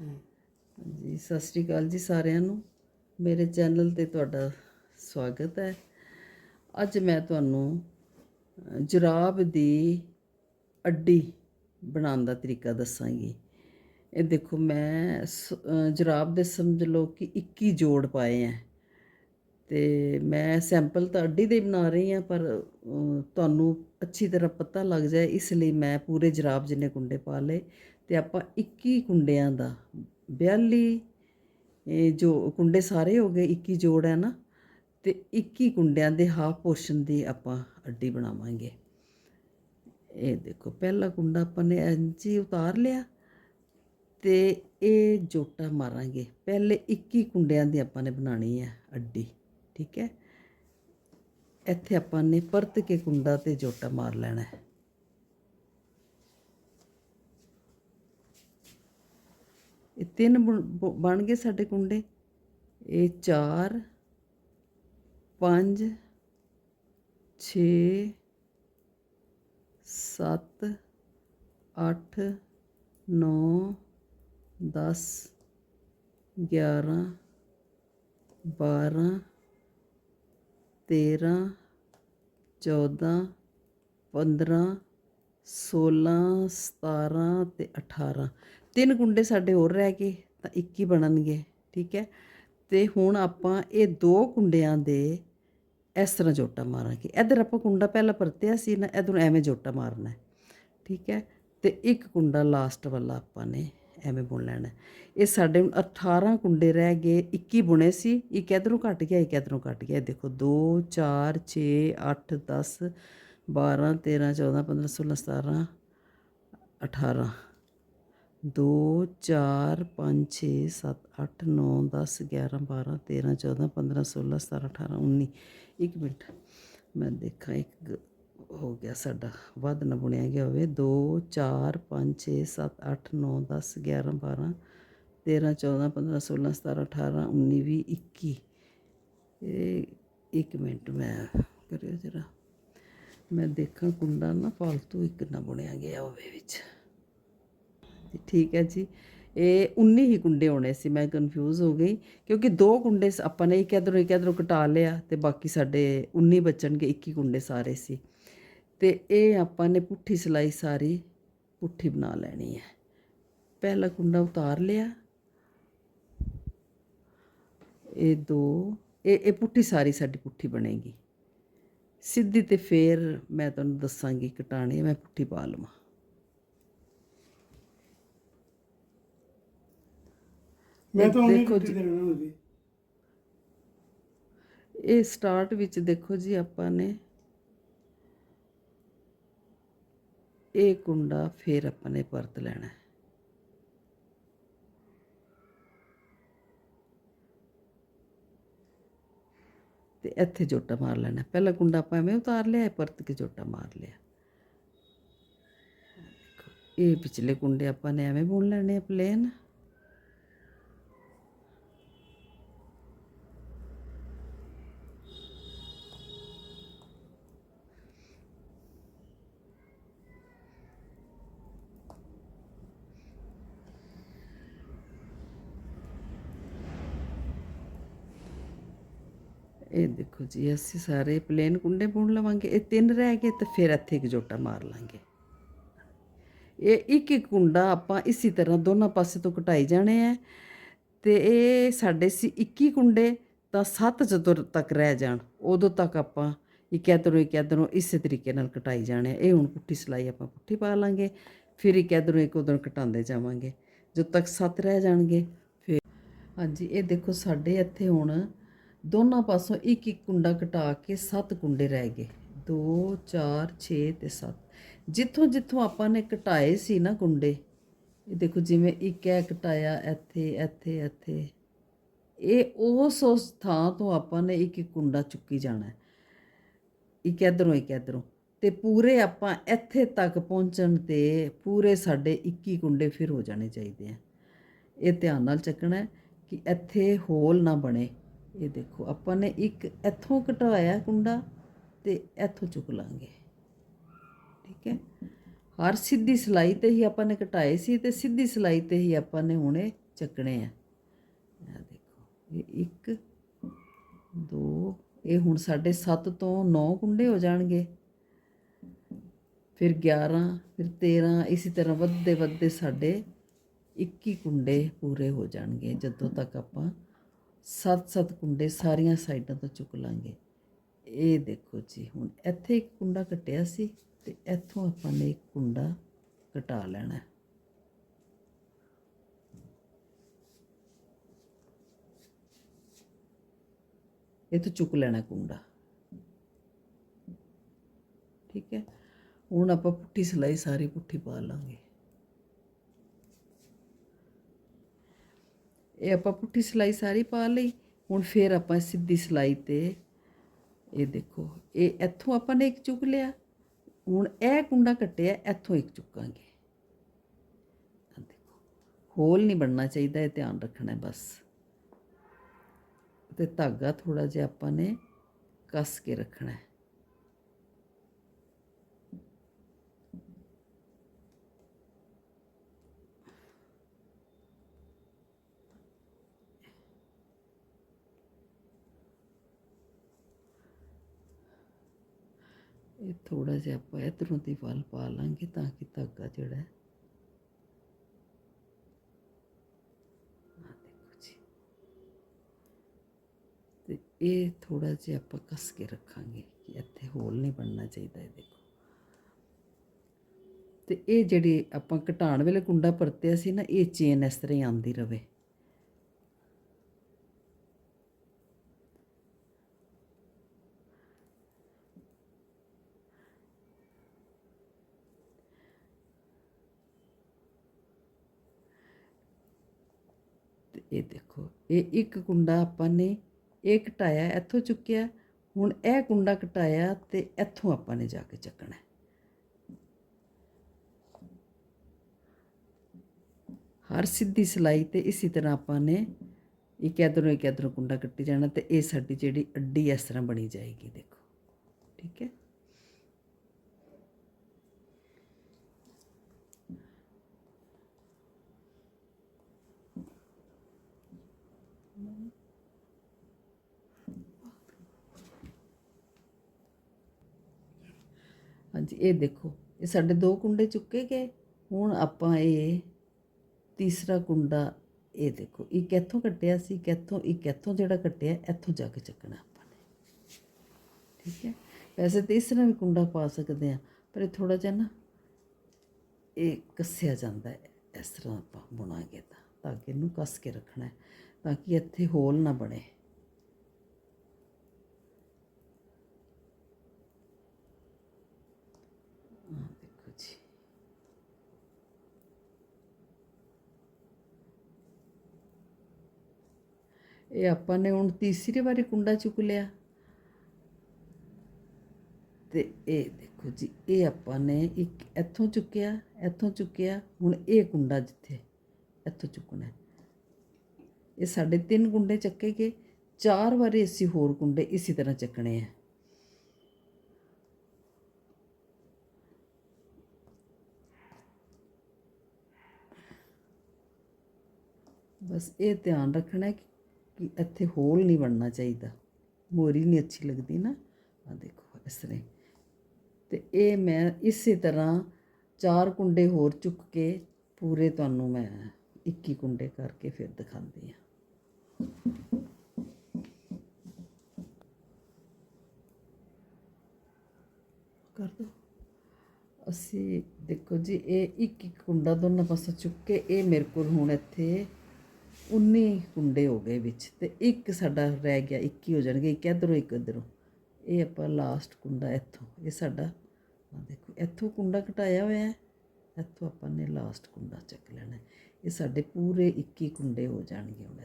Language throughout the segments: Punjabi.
ਜੀ ਸਤਿ ਸ਼੍ਰੀ ਅਕਾਲ ਜੀ ਸਾਰਿਆਂ ਨੂੰ। ਮੇਰੇ ਚੈਨਲ ਤੇ ਤੁਹਾਡਾ ਸਵਾਗਤ ਹੈ। ਅੱਜ ਮੈਂ ਤੁਹਾਨੂੰ ਜਰਾਬ ਦੀ ਅੱਡੀ ਬਣਾਉਣ ਦਾ ਤਰੀਕਾ ਦੱਸਾਂਗੀ। ਇਹ ਦੇਖੋ, ਮੈਂ ਜਰਾਬ ਦੇ ਸਮਝ ਲਓ ਕਿ 21 ਜੋੜ ਪਾਏ ਹੈ ਤੇ ਮੈਂ ਸੈਂਪਲ ਤਾਂ ਅੱਡੀ ਦੇ ਬਣਾ ਰਹੀ ਹਾਂ, ਪਰ ਤੁਹਾਨੂੰ ਅੱਛੀ ਤਰ੍ਹਾਂ ਪਤਾ ਲੱਗ ਜਾਏ, ਇਸ ਲਈ ਮੈਂ ਪੂਰੇ ਜਰਾਬ ਜਿੰਨੇ ਕੁੰਡੇ ਪਾ ਲਏ ਤੇ ਆਪਾਂ 21 ਕੁੰਡਿਆਂ ਦਾ 42 ਜੋ ਕੁੰਡੇ ਸਾਰੇ ਹੋ ਗਏ 21 ਜੋੜ ਹੈ ਨਾ, ਤੇ 21 ਕੁੰਡਿਆਂ ਦੇ ਹਾਫ ਪੋਰਸ਼ਨ ਦੀ ਆਪਾਂ ਅੱਡੀ ਬਣਾਵਾਂਗੇ। ਇਹ ਦੇਖੋ, ਪਹਿਲਾ ਕੁੰਡਾ ਆਪਾਂ ਨੇ ਇੰਜ ਹੀ ਉਤਾਰ ਲਿਆ ਤੇ ਇਹ ਜੋਟਾ ਮਾਰਾਂਗੇ। ਪਹਿਲੇ 21 ਕੁੰਡਿਆਂ ਦੀ ਆਪਾਂ ਨੇ ਬਣਾਣੀ ਹੈ ਅੱਡੀ, ਠੀਕ ਹੈ? ਇੱਥੇ ਆਪਾਂ ਨੇ ਪਰਤ ਕੇ ਕੁੰਡਾ ਤੇ ਜੋਟਾ ਮਾਰ ਲੈਣਾ ਹੈ। ਇਹ ਤਿੰਨ ਬਣ- ਬ- ਬਣ ਗਏ ਸਾਡੇ ਕੁੰਡੇ। ਇਹ 4 5 6 7 8 9 10 11 12 13 14 15 16 17 ਤੇ 18 ਤਿੰਨ ਕੁੰਡੇ ਸਾਡੇ ਹੋਰ ਰਹਿ ਗਏ, ਤਾਂ 21 ਬਣਨਗੇ, ਠੀਕ ਹੈ? ਤੇ ਹੁਣ ਆਪਾਂ ਇਹ ਦੋ ਕੁੰਡਿਆਂ ਦੇ ਇਸ ਤਰ੍ਹਾਂ ਜੋਟਾ ਮਾਰਾਂਗੇ। ਇੱਧਰ ਆਪਾਂ ਕੁੰਡਾ ਪਹਿਲਾਂ ਪਰਤਿਆ ਸੀ ਨਾ, ਇੱਧਰੋਂ ਐਵੇਂ ਜੋਟਾ ਮਾਰਨਾ, ਠੀਕ ਹੈ? ਤੇ ਇੱਕ ਕੁੰਡਾ ਲਾਸਟ ਵਾਲਾ ਆਪਾਂ ਨੇ ਐਵੇਂ ਬੁਣ ਲੈਣਾ। ਇਹ ਸਾਡੇ ਹੁਣ 18 ਕੁੰਡੇ ਰਹਿ ਗਏ 21 ਬੁਣੇ ਸੀ, ਇੱਕ ਇੱਧਰੋਂ ਘਟ ਗਿਆ, ਇੱਕ ਇੱਧਰੋਂ ਘਟ ਗਿਆ। ਦੇਖੋ 2 4 6 8 10 12 13 14 15 16 17 18 2 4 5 6 7 8 9 10 11 12 13 14 15 16 17 18 19 ਇੱਕ ਮਿੰਟ। ਮੈਂ ਦੇਖਾਂ, ਇੱਕ ਹੋ ਗਿਆ ਸਾਡਾ। ਵੱਧ ਨਾ ਬੁਣਿਆ ਗਿਆ ਹੋਵੇ। 2 4 5 6 7 8 9 10 11 12 13 14 15 16 17 18 19 20 21 ਇਹ ਇੱਕ ਮਿੰਟ ਮੈਂ ਕਰਿਓ ਜਰਾ। ਮੈਂ ਦੇਖਾਂ, ਕੁੰਡਾ ਨਾ ਫालतू ਇੱਕ ਨਾ ਬੁਣਿਆ ਗਿਆ ਹੋਵੇ ਵਿੱਚ। ਠੀਕ ਹੈ ਜੀ। ਇਹ 19 ਹੀ ਕੁੰਡੇ ਹੋਣੇ ਸੀ, ਮੈਂ ਕਨਫਿਊਜ਼ ਹੋ ਗਈ ਕਿਉਂਕਿ ਦੋ ਕੁੰਡੇ ਆਪਾਂ ਨੇ ਇੱਕ ਇਧਰੋਂ ਇੱਕ ਇਧਰੋਂ ਕਟਾ ਲਿਆ ਤੇ ਬਾਕੀ ਸਾਡੇ 19 ਬਚਣਗੇ 21 ਕੁੰਡੇ ਸਾਰੇ ਸੀ। ਤੇ ਇਹ ਆਪਾਂ ਨੇ ਪੁੱਠੀ ਸਲਾਈ ਸਾਰੀ ਪੁੱਠੀ ਬਣਾ ਲੈਣੀ ਹੈ। ਪਹਿਲਾ ਕੁੰਡਾ ਉਤਾਰ ਲਿਆ। ਇਹ ਦੋ, ਇਹ ਇਹ ਪੁੱਠੀ ਸਾਰੀ ਸਾਡੀ ਪੁੱਠੀ ਬਣੇਗੀ। ਸਿੱਧੀ ਤੇ ਫੇਰ ਮੈਂ ਤੁਹਾਨੂੰ ਦੱਸਾਂਗੀ ਕਟਾਣੀ ਮੈਂ ਪੁੱਠੀ ਪਾ ਲਵਾਂ। ਮੈਂ ਤਾਂ ਉਹਨੇ ਦੇਖੋ ਦੇਣਾ ਹੁੰਦੀ ਇਹ ਸਟਾਰਟ ਵਿੱਚ ਦੇਖੋ ਜੀ ਆਪਾਂ ਨੇ। ਇਹ ਕੁੰਡਾ ਫੇਰ ਆਪਾਂ ਨੇ ਪਰਤ ਲੈਣਾ ਹੈ। ਤੇ ਇੱਥੇ ਜੋਟਾ ਮਾਰ ਲੈਣਾ। ਪਹਿਲਾ ਕੁੰਡਾ ਆਪਾਂ ਐਵੇਂ ਉਤਾਰ ਲਿਆ ਪਰਤ ਕੇ ਜੋਟਾ ਮਾਰ ਲਿਆ। ਇਹ ਪਿਛਲੇ ਕੁੰਡੇ ਆਪਾਂ ਨੇ ਐਵੇਂ ਬੁਣ ਲੈਣੇ ਆ ਪਲੇਨ ਇਹ ਦੇਖੋ ਜੀ, ਅਸੀਂ ਸਾਰੇ ਪਲੇਨ ਕੁੰਡੇ ਬੁਣ ਲਵਾਂਗੇ। ਇਹ ਤਿੰਨ ਰਹਿ ਗਏ ਤੇ ਫਿਰ ਇੱਥੇ ਇੱਕ ਜੋਟਾ ਮਾਰ ਲਾਂਗੇ। ਇਹ ਇੱਕ ਇੱਕ ਕੁੰਡਾ ਆਪਾਂ ਇਸੇ ਤਰ੍ਹਾਂ ਦੋਨਾਂ ਪਾਸੇ ਤੋਂ ਕਟਾਈ ਜਾਣੇ ਆ। ਤੇ ਇਹ ਸਾਡੇ ਸੀ 21 ਕੁੰਡੇ, ਤਾਂ 7 ਜਦੋਂ ਤੱਕ ਰਹਿ ਜਾਣ, ਉਦੋਂ ਤੱਕ ਆਪਾਂ ਇੱਕ ਇੱਧਰੋਂ ਇੱਕ ਇੱਧਰੋਂ ਇਸੇ ਤਰੀਕੇ ਨਾਲ ਕਟਾਈ ਜਾਣੇ ਇਹ ਹੁਣ ਪੁੱਠੀ ਸਲਾਈ ਆਪਾਂ ਪੁੱਠੀ ਪਾ ਲਾਂਗੇ, ਫਿਰ ਇੱਕ ਇੱਧਰੋਂ ਇੱਕ ਉਧਰੋਂ ਕਟਾਉਂਦੇ ਜਾਵਾਂਗੇ। ਜਦੋਂ ਤੱਕ 7 ਰਹਿ ਜਾਣਗੇ, ਫਿਰ ਹਾਂਜੀ, ਇਹ ਦੇਖੋ ਸਾਡੇ ਇੱਥੇ ਹੁਣ ਦੋਨਾਂ ਪਾਸੋਂ ਇੱਕ ਇੱਕ ਕੁੰਡਾ ਕਟਾ ਕੇ 7 ਕੁੰਡੇ ਰਹਿ ਗਏ। 2 4 6 ਤੇ 7 ਜਿੱਥੋਂ ਜਿੱਥੋਂ ਆਪਾਂ ਨੇ ਕਟਾਏ ਸੀ ਨਾ ਕੁੰਡੇ, ਇਹ ਦੇਖੋ ਜਿਵੇਂ ਇੱਕ ਹੈ ਕਟਾਇਆ, ਇੱਥੇ ਇੱਥੇ ਇੱਥੇ। ਇਹ ਉਸ ਉਸ ਥਾਂ ਤੋਂ ਆਪਾਂ ਨੇ ਇੱਕ ਇੱਕ ਕੁੰਡਾ ਚੁੱਕੀ ਜਾਣਾ। ਇੱਕ ਇੱਧਰੋਂ ਇੱਕ ਇੱਧਰੋਂ। ਤੇ ਪੂਰੇ ਆਪਾਂ ਇੱਥੇ ਤੱਕ ਪਹੁੰਚਣ ਤੇ ਪੂਰੇ ਸਾਡੇ 21 ਕੁੰਡੇ ਫਿਰ ਹੋ ਜਾਣੇ ਚਾਹੀਦੇ ਆ। ਇਹ ਧਿਆਨ ਨਾਲ ਚੱਕਣਾ ਕਿ ਇੱਥੇ ਹੋਲ ਨਾ ਬਣੇ। ਇਹ ਦੇਖੋ, ਆਪਾਂ ਨੇ ਇੱਕ ਇੱਥੋਂ ਘਟਾਇਆ ਕੁੰਡਾ ਤੇ ਇੱਥੋਂ ਚੁੱਕ ਲਾਂਗੇ। ਠੀਕ ਹੈ? ਹਰ ਸਿੱਧੀ ਸਲਾਈ ਤੇ ਹੀ ਆਪਾਂ ਨੇ ਘਟਾਏ ਸੀ ਤੇ ਸਿੱਧੀ ਸਲਾਈ ਤੇ ਹੀ ਆਪਾਂ ਨੇ ਹੁਣੇ ਚੱਕਣੇ ਆ। ਇਹ ਦੇਖੋ, ਇਹ ਇੱਕ, ਦੋ, ਇਹ ਹੁਣ ਸਾਡੇ 7 ਤੋਂ 9 ਕੁੰਡੇ ਹੋ ਜਾਣਗੇ। ਫਿਰ 11 ਫਿਰ 13 ਇਸੇ ਤਰ੍ਹਾਂ ਵੱਧਦੇ ਵੱਧਦੇ ਸਾਡੇ 21 ਕੁੰਡੇ ਪੂਰੇ ਹੋ ਜਾਣਗੇ ਜਦੋਂ ਤੱਕ ਆਪਾਂ 7-7 ਕੁੰਡੇ ਸਾਰੀਆਂ ਸਾਈਡਾਂ ਤੋਂ ਚੁੱਕ ਲਾਂਗੇ। ਇਹ ਦੇਖੋ ਜੀ, ਹੁਣ ਇੱਥੇ ਇੱਕ ਕੁੰਡਾ ਕੱਟਿਆ ਸੀ ਤੇ ਇੱਥੋਂ ਆਪਾਂ ਨੇ ਇੱਕ ਕੁੰਡਾ ਕਟਾ ਲੈਣਾ। ਇਹ ਤੋਂ ਚੁੱਕ ਲੈਣਾ ਕੁੰਡਾ। ਠੀਕ ਹੈ? ਹੁਣ ਆਪਾਂ ਪੁੱਠੀ ਸਿਲਾਈ, ਸਾਰੀ ਪੁੱਠੀ ਪਾ ਲਾਂਗੇ। ਇਹ ਆਪਾਂ ਪੁੱਠੀ ਸਿਲਾਈ ਸਾਰੀ ਪਾ ਲਈ, ਹੁਣ ਫੇਰ ਆਪਾਂ ਸਿੱਧੀ ਸਿਲਾਈ ਤੇ ਇਹ ਦੇਖੋ, ਇਹ ਇੱਥੋਂ ਆਪਾਂ ਨੇ ਇੱਕ ਚੁੱਕ ਲਿਆ, ਹੁਣ ਇਹ ਕੁੰਡਾ ਕੱਟਿਆ, ਇੱਥੋਂ ਇੱਕ ਚੁੱਕਾਂਗੇ। ਦੇਖੋ ਹੋਲ ਨਹੀਂ ਬਣਨਾ ਚਾਹੀਦਾ, ਇਹ ਧਿਆਨ ਰੱਖਣਾ ਬਸ। ਤੇ ਧਾਗਾ ਥੋੜਾ ਜਿਹਾ ਆਪਾਂ ਨੇ ਕੱਸ ਕੇ ਰੱਖਣਾ ਹੈ। ਇਹ ਥੋੜਾ ਜਿਹਾ ਆਪਾਂ ਇਧਰੋਂ ਦੀ ਵੱਲ ਪਾ ਲਾਂਗੇ ਤਾਂ ਕਿ ਧਾਗਾ ਜਿਹੜਾ ਹੈ। ਤੇ ਇਹ ਥੋੜਾ ਜਿਹਾ ਆਪਾਂ ਕੱਸ ਕੇ ਰੱਖਾਂਗੇ ਕਿ ਇੱਥੇ ਹੋਲ ਨਹੀਂ ਬਣਨਾ ਚਾਹੀਦਾ ਇਹ ਦੇਖੋ। ਤੇ ਇਹ ਜਿਹੜੀ ਆਪਾਂ ਘਟਾਣ ਵੇਲੇ ਕੁੰਡਾ ਪਰਤਿਆ ਸੀ ਨਾ, ਇਹ ਚੇਨ ਇਸ ਤਰ੍ਹਾਂ ਹੀ ਆਂਦੀ ਰਵੇ ਤੇ ਇਹ ਦੇਖੋ ਇਹ ਇੱਕ ਕੁੰਡਾ ਆਪਾਂ ਨੇ ਇਹ ਘਟਾਇਆ, ਇੱਥੋਂ ਚੁੱਕਿਆ, ਹੁਣ ਇਹ ਕੁੰਡਾ ਘਟਾਇਆ ਤੇ ਇੱਥੋਂ ਆਪਾਂ ਨੇ ਜਾ ਕੇ ਚੱਕਣਾ ਹਰ ਸਿੱਧੀ ਸਿਲਾਈ ਤੇ ਇਸੇ ਤਰ੍ਹਾਂ ਆਪਾਂ ਨੇ ਇੱਕ ਇਧਰੋਂ ਇੱਕ ਇਧਰੋਂ ਕੁੰਡਾ ਕੱਟੀ ਜਾਣਾ ਤੇ ਇਹ ਸਾਡੀ ਜਿਹੜੀ ਅੱਡੀ ਇਸ ਤਰ੍ਹਾਂ ਬਣੀ ਜਾਏਗੀ, ਦੇਖੋ। ਠੀਕ ਹੈ? ਹਾਂਜੀ, ਇਹ ਦੇਖੋ, ਇਹ ਸਾਡੇ ਦੋ ਕੁੰਡੇ ਚੁੱਕੇ ਗਏ। ਹੁਣ ਆਪਾਂ ਇਹ ਤੀਸਰਾ ਕੁੰਡਾ, ਇਹ ਦੇਖੋ ਇੱਕ ਇੱਥੋਂ ਕੱਟਿਆ ਸੀ ਇੱਕ ਇੱਥੋਂ ਇੱਕ ਇੱਥੋਂ ਜਿਹੜਾ ਕੱਟਿਆ, ਇੱਥੋਂ ਜਾ ਕੇ ਚੱਕਣਾ ਆਪਾਂ ਨੇ। ਠੀਕ ਹੈ? ਵੈਸੇ ਤੀਸਰਾ ਵੀ ਕੁੰਡਾ ਪਾ ਸਕਦੇ ਆ ਪਰ ਇਹ ਥੋੜਾ ਜਿਹਾ ਨਾ, ਇਹ ਕੱਸਿਆ ਜਾਂਦਾ ਹੈ, ਇਸ ਤਰ੍ਹਾਂ ਆਪਾਂ ਬੁਣਾਂਗੇ ਤਾਂ ਕਿ ਇਹਨੂੰ ਕੱਸ ਕੇ ਰੱਖਣਾ ਹੈ, ਤਾਂ ਕਿ ਇੱਥੇ ਹੋਲ ਨਾ ਬਣੇ ਆਹ ਦੇਖੋ ਜੀ ਇਹ ਆਪਾਂ ਨੇ ਹੁਣ ਤੀਸਰੀ ਵਾਰੀ ਕੁੰਡਾ ਚੁੱਕ ਲਿਆ। ਤੇ ਇਹ ਦੇਖੋ ਜੀ, ਇਹ ਆਪਾਂ ਨੇ ਇੱਕ ਇੱਥੋਂ ਚੁੱਕਿਆ ਇੱਥੋਂ ਚੁੱਕਿਆ, ਹੁਣ ਇਹ ਕੁੰਡਾ ਜਿੱਥੇ, ਇੱਥੋਂ ਚੁੱਕਣਾ ਇਹ ਸਾਡੇ ਤਿੰਨ ਕੁੰਡੇ ਚੱਕੇ ਗਏ ਚਾਰ ਵਾਰੀ ਅਸੀਂ ਹੋਰ ਕੁੰਡੇ ਇਸੇ ਤਰ੍ਹਾਂ ਚੱਕਣੇ ਆ ਬਸ ਇਹ ਧਿਆਨ ਰੱਖਣਾ ਕਿ ਕਿ ਇੱਥੇ ਹੋਲ ਨਹੀਂ ਬਣਨਾ ਚਾਹੀਦਾ। ਮੋਰੀ ਨਹੀਂ ਅੱਛੀ ਲੱਗਦੀ ਨਾ। ਆ ਦੇਖੋ ਇਸ ਤਰ੍ਹਾਂ। ਤੇ ਇਹ ਮੈਂ ਇਸੇ ਤਰ੍ਹਾਂ ਚਾਰ ਕੁੰਡੇ ਹੋਰ ਚੁੱਕ ਕੇ ਪੂਰੇ ਤੁਹਾਨੂੰ ਮੈਂ 21 ਕੁੰਡੇ ਕਰਕੇ ਫਿਰ ਦਿਖਾਉਂਦੀ ਹਾਂ। ਕਰ ਦੋ। ਅਸੀਂ ਦੇਖੋ ਜੀ ਇਹ ਇੱਕ ਇੱਕ ਕੁੰਡਾ ਦੋਨਾਂ ਪਾਸੋਂ ਚੁੱਕ ਕੇ ਇਹ ਮੇਰੇ ਕੋਲ ਹੁਣ ਇੱਥੇ 19 ਕੁੰਡੇ ਹੋ ਗਏ ਵਿੱਚ ਤੇ ਇੱਕ ਸਾਡਾ ਰਹਿ ਗਿਆ 21 ਹੋ ਜਾਣਗੇ, ਇੱਕ ਇੱਧਰੋਂ ਇੱਕ ਇੱਧਰੋਂ। ਇਹ ਆਪਾਂ ਲਾਸਟ ਕੁੰਡਾ ਇੱਥੋਂ, ਇਹ ਸਾਡਾ ਆ ਦੇਖੋ, ਇੱਥੋਂ ਕੁੰਡਾ ਘਟਾਇਆ ਹੋਇਆ ਹੈ, ਇੱਥੋਂ ਆਪਾਂ ਨੇ ਲਾਸਟ ਕੁੰਡਾ ਚੱਕ ਲੈਣਾ ਇਹ ਸਾਡੇ ਪੂਰੇ 21 ਕੁੰਡੇ ਹੋ ਜਾਣਗੇ ਹੁਣ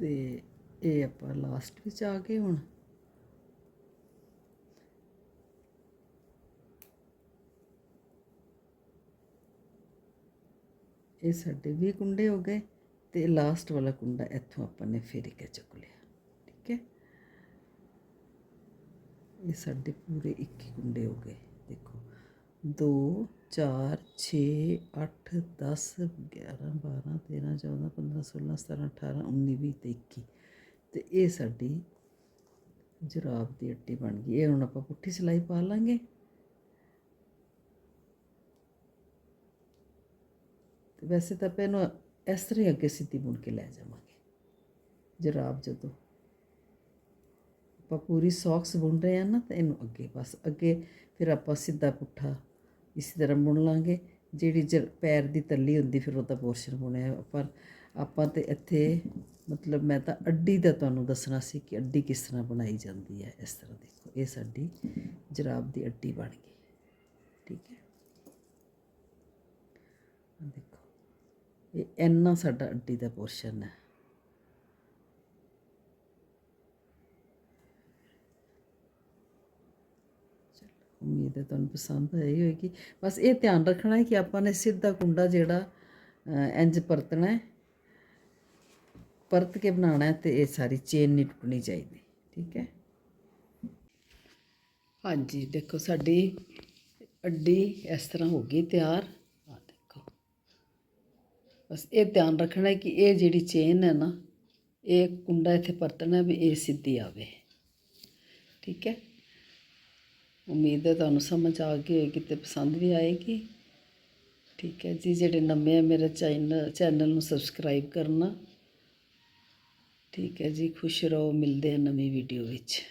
ਤੇ ਇਹ ਆਪਾਂ ਲਾਸਟ ਵਿੱਚ ਆ ਗਏ ਹੁਣ। ਇਹ ਸਾਡੇ ਵੀ ਕੁੰਡੇ ਹੋ ਗਏ ਤੇ ਲਾਸਟ ਵਾਲਾ ਕੁੰਡਾ ਇੱਥੋਂ ਆਪਾਂ ਨੇ ਫੇਰ ਕੇ ਚੁੱਕ ਲਿਆ, ਠੀਕ ਹੈ? ਇਹ ਸਾਡੇ ਪੂਰੇ 21 ਕੁੰਡੇ ਹੋ ਗਏ, ਦੇਖੋ। 2 4 6 8 10 11 12 13 14 15 16 17 18 19 20 ਤੇ 21 ਤੇ ਇਹ ਸਾਡੀ ਜਰਾਬ ਦੀ ਅੱਟੀ ਬਣ ਗਈ। ਇਹ ਹੁਣ ਆਪਾਂ ਪੁੱਠੀ ਸਿਲਾਈ ਪਾ ਲਾਂਗੇ। ਤੇ ਵੈਸੇ ਤਾਂ ਆਪਾਂ ਇਹਨੂੰ ਇਸ ਤਰ੍ਹਾਂ ਹੀ ਅੱਗੇ ਸਿੱਧੀ ਬੁਣ ਕੇ ਲੈ ਜਾਵਾਂਗੇ। ਜਰਾਬ ਜਦੋਂ ਆਪਾਂ ਪੂਰੀ ਸੌਕਸ ਬੁਣ ਰਹੇ ਆ ਨਾ, ਤਾਂ ਇਹਨੂੰ ਅੱਗੇ ਬਸ ਅੱਗੇ ਫਿਰ ਆਪਾਂ ਸਿੱਧਾ ਪੁੱਠਾ ਇਸੇ ਤਰ੍ਹਾਂ ਬੁਣ ਲਾਂਗੇ। ਜਿਹੜੀ ਜ ਪੈਰ ਦੀ ਤੱਲੀ ਹੁੰਦੀ, ਫਿਰ ਉਹਦਾ ਪੋਰਸ਼ਨ ਬੁਣਿਆ ਪਰ ਆਪਾਂ ਤੇ ਇੱਥੇ, ਮਤਲਬ ਮੈਂ ਤਾਂ ਅੱਡੀ ਦਾ ਤੁਹਾਨੂੰ ਦੱਸਣਾ ਸੀ ਕਿ ਅੱਡੀ ਕਿਸ ਤਰ੍ਹਾਂ ਬਣਾਈ ਜਾਂਦੀ ਹੈ। ਇਸ ਤਰ੍ਹਾਂ ਦੇਖੋ, ਇਹ ਸਾਡੀ ਜਰਾਬ ਦੀ ਅੱਡੀ ਬਣ ਗਈ। ਠੀਕ ਹੈ। ਦੇਖੋ, ਇਹ ਇੰਨਾ ਸਾਡਾ ਅੱਡੀ ਦਾ ਪੋਰਸ਼ਨ ਹੈ। ਉਮੀਦ ਹੈ ਤੁਹਾਨੂੰ ਪਸੰਦ ਆਈ ਹੋਏਗੀ। ਬਸ ਇਹ ਧਿਆਨ ਰੱਖਣਾ ਹੈ ਕਿ ਆਪਾਂ ਨੇ ਸਿੱਧਾ ਕੁੰਡਾ ਜਿਹੜਾ ਅਹ, ਇੰਜ ਪਰਤਣਾ ਹੈ। ਪਰਤ ਕੇ ਬਣਾਉਣਾ ਹੈ ਤੇ ਇਹ ਸਾਰੀ ਚੇਨ ਨਹੀਂ ਟੁੱਟਣੀ ਚਾਹੀਦੀ ਠੀਕ ਹੈ? ਹਾਂਜੀ ਦੇਖੋ ਸਾਡੀ ਅੱਡੀ ਇਸ ਤਰ੍ਹਾਂ ਹੋ ਗਈ ਤਿਆਰ। ਆ ਦੇਖੋ। ਬਸ ਇਹ ਧਿਆਨ ਰੱਖਣਾ ਹੈ ਕਿ ਇਹ ਜਿਹੜੀ ਚੇਨ ਹੈ ਨਾ ਇਹ ਕੁੰਡਾ ਇੱਥੇ ਪਰਤਣਾ ਵੀ ਇਹ ਸਿੱਧੀ ਆਵੇ ਠੀਕ ਹੈ? ਉਮੀਦ ਹੈ ਤੁਹਾਨੂੰ ਸਮਝ ਆ ਗਈ ਹੋਏਗੀ ਤੇ ਪਸੰਦ ਵੀ ਆਏਗੀ। ਠੀਕ ਹੈ ਜੀ, ਜਿਹੜੇ ਨਵੇਂ ਆ, ਮੇਰੇ ਚੈਨਲ ਚੈਨਲ ਨੂੰ ਸਬਸਕ੍ਰਾਈਬ ਕਰਨਾ। ਠੀਕ ਹੈ ਜੀ, ਖੁਸ਼ ਰਹੋ, ਮਿਲਦੇ ਆ ਨਵੀਂ ਵੀਡੀਓ ਵਿੱਚ।